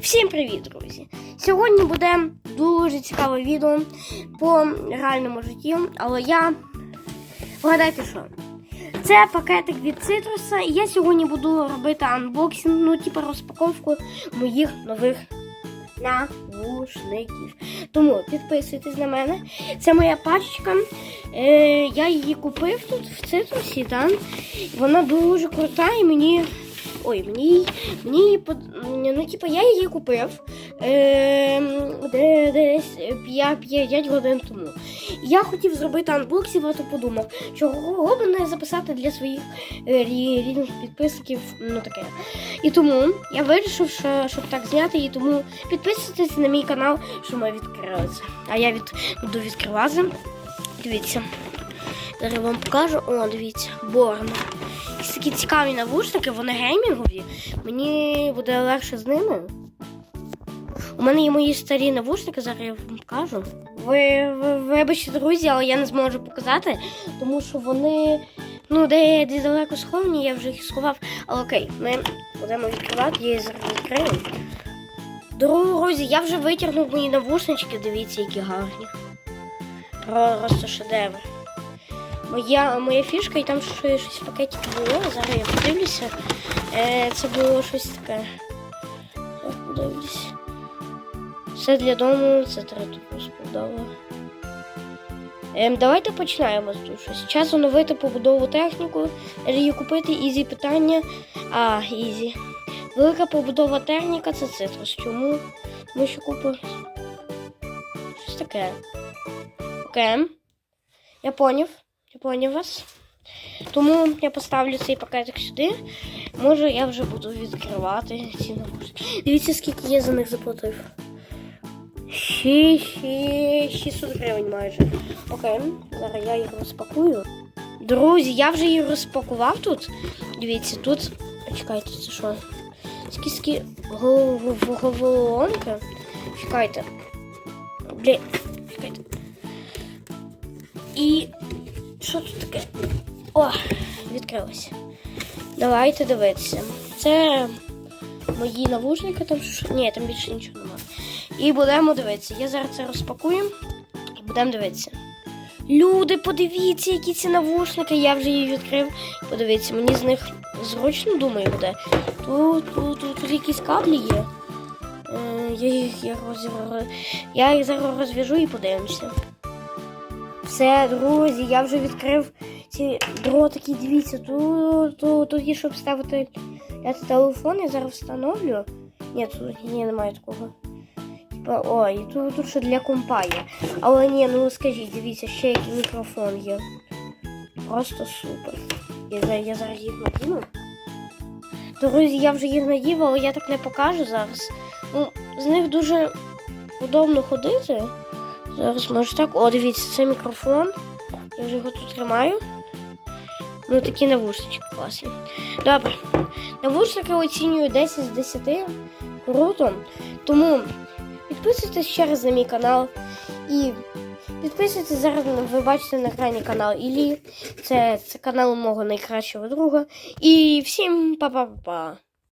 Всім привіт, друзі! Сьогодні буде дуже цікаве відео по реальному житті, але я вгадайте що. Це пакетик від цитруса, і я сьогодні буду робити анбоксинг, ну, типу розпаковку моїх нових навушників. Тому підписуйтесь на мене. Це моя пачка. Е, я її купив тут в цитрусі, так? Вона дуже крута і мені. Ой, мені, мені ну, типу, я її купив е, де, десь 5 годин тому. Я хотів зробити анбоксинг, а то подумав, чого би не записати для своїх е, рі- рідних підписників, ну таке. І тому я вирішив, що, щоб так зняти, і тому підписуйтесь на мій канал, що ми відкрили це. А я від, буду відкривати. Дивіться. Зараз вам покажу. О, дивіться, Борна. Такі цікаві навушники, вони геймінгові. Мені буде легше з ними. У мене є мої старі навушники, зараз я вам покажу. Ви, ви вибачте, друзі, але я не зможу показати, тому що вони ну, де далеко сховані, я вже їх сховав. Але окей, ми будемо відкривати, я їх зараз відкрию. Друзі, я вже витягнув мої навушнички, дивіться, які гарні. Просто шедевр. Моя, моя фішка і там щось, щось в пакеті було. Зараз я подивлюся. Е, це було щось таке. Зараз подивлюся. Все для дому, це третя розбудова. Ем, давайте починаємо з душу. Зараз оновити побудову техніку, її купити, ізі питання. А, ізі. Велика побудова техніка це цитрус. Чому? Тому що купу. Щось таке. Окей. Я поняв. Я поняв вас. Тому я поставлю цей пакетик сюди. Може я вже буду відкривати ці навушники. Дивіться, скільки я за них заплатив. Ші- ші- 600 гривень майже. Окей, зараз я їх розпакую. Друзі, я вже їх розпакував тут. Дивіться, тут. Чекайте, це що? Скільки головоломки. Чекайте. Блін, чекайте. І що тут таке? О, відкрилося. Давайте дивитися. Це мої навушники, там що. Ні, там більше нічого немає. І будемо дивитися. Я зараз це розпакую і будемо дивитися. Люди, подивіться, які ці навушники. Я вже її відкрив. Подивіться, мені з них зручно думаю буде. Тут, тут, тут, тут якісь каблі є. Е, Я їх я, роз... я їх зараз розв'яжу і подивимося. Все, друзі, я вже відкрив ці дротики. Дивіться, тут, тут, тут є, щоб ставити я телефон, я зараз встановлю. Ні, тут ні, немає такого. Типа, ой, тут, тут ще для компа. Але ні, ну скажіть, дивіться, ще який мікрофон є. Просто супер. Я, я зараз їх надіну. Друзі, я вже їх надів, але я так не покажу зараз. Ну, з них дуже удобно ходити. Зараз може так. О, дивіться, це мікрофон. Я вже його тут тримаю. Ну, такі навушнички класні. Добре. Навушники оцінюю 10 з 10. Круто. Тому підписуйтесь ще раз на мій канал. І підписуйтесь зараз, ви бачите на екрані канал Іллі. Це, це канал мого найкращого друга. І всім па-па-па-па.